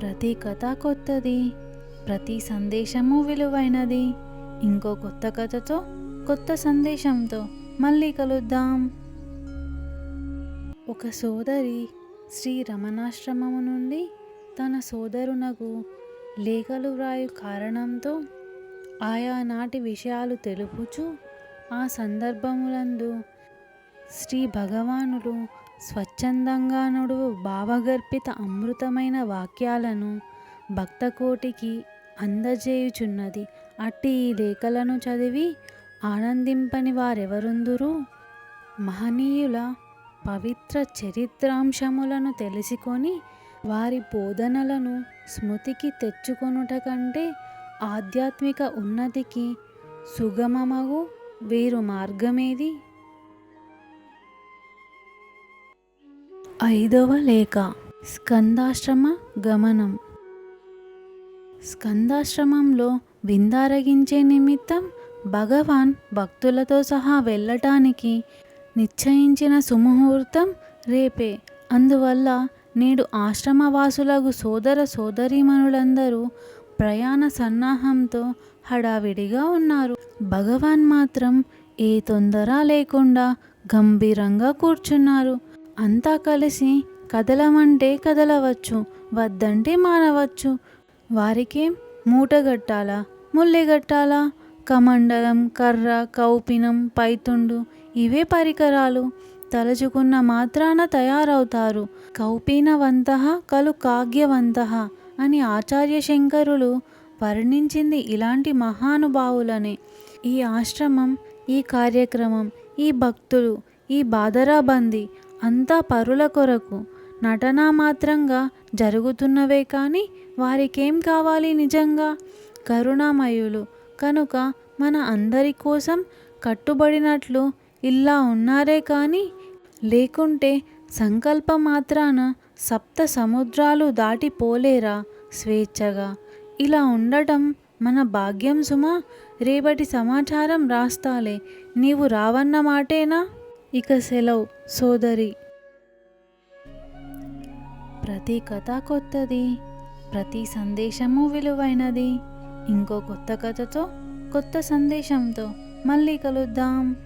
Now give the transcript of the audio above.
ప్రతి కథ కొత్తది. ప్రతి సందేశము విలువైనది. ఇంకో కొత్త కథతో కొత్త సందేశంతో మళ్ళీ కలుద్దాం. ఒక సోదరి శ్రీ రమణాశ్రమము నుండి తన సోదరునకు లేఖలు వ్రాయు కారణంతో ఆయా నాటి విషయాలు తెలుపుచు ఆ సందర్భములందు శ్రీ భగవానుడు స్వచ్ఛందంగా నుడువు భావగర్భిత అమృతమైన వాక్యాలను భక్తకోటికి అందజేయుచున్నది. అట్టి ఈ లేఖలను చదివి ఆనందింపని వారెవరుందురు? మహనీయుల పవిత్ర చరిత్రాంశములను తెలుసుకొని వారి బోధనలను స్మృతికి తెచ్చుకొనుట కంటే ఆధ్యాత్మిక ఉన్నతికి సుగమమగు వీరు మార్గమేది? ఐదవ లేఖ. స్కందాశ్రమ గమనం. స్కందాశ్రమంలో విందారగించే నిమిత్తం భగవాన్ భక్తులతో సహా వెళ్ళటానికి నిశ్చయించిన సుముహూర్తం రేపే. అందువల్ల నేడు ఆశ్రమవాసులకు సోదర సోదరీమణులందరూ ప్రయాణ సన్నాహంతో హడావిడిగా ఉన్నారు. భగవాన్ మాత్రం ఏ తొందర లేకుండా గంభీరంగా కూర్చున్నారు. అంతా కలిసి కదలమంటే కదలవచ్చు వద్దంటే మానవచ్చు. వారికేం మూటగట్టాలా ముల్లెగట్టాలా కమండలం కర్ర కౌపినం పైతుండు ఇవే పరికరాలు. తలచుకున్న మాత్రాన తయారవుతారు. కౌపీనవంత కలు కాగ్యవంత అని ఆచార్య శంకరులు వర్ణించింది ఇలాంటి మహానుభావులనే. ఈ ఆశ్రమం ఈ కార్యక్రమం ఈ భక్తులు ఈ బాదరాబందీ అంతా పరుల కొరకు. నటనా మాత్రంగా జరుగుతున్నవే కానీ వారికేం కావాలి నిజంగా? కరుణామయులు కనుక మన అందరి కోసం కట్టుబడినట్లు ఇలా ఉన్నారే కానీ లేకుంటే సంకల్ప మాత్రాన సప్త సముద్రాలు దాటిపోలేరా స్వేచ్ఛగా? ఇలా ఉండటం మన భాగ్యం సుమా? రేపటి సమాచారం రాస్తాలే. నీవు రావన్న మాటేనా? ఇక సెలవు సోదరి. ప్రతి కథ కొత్తది ప్రతి సందేశము విలువైనది. ఇంకో కొత్త కథతో కొత్త సందేశంతో మళ్ళీ కలుద్దాం.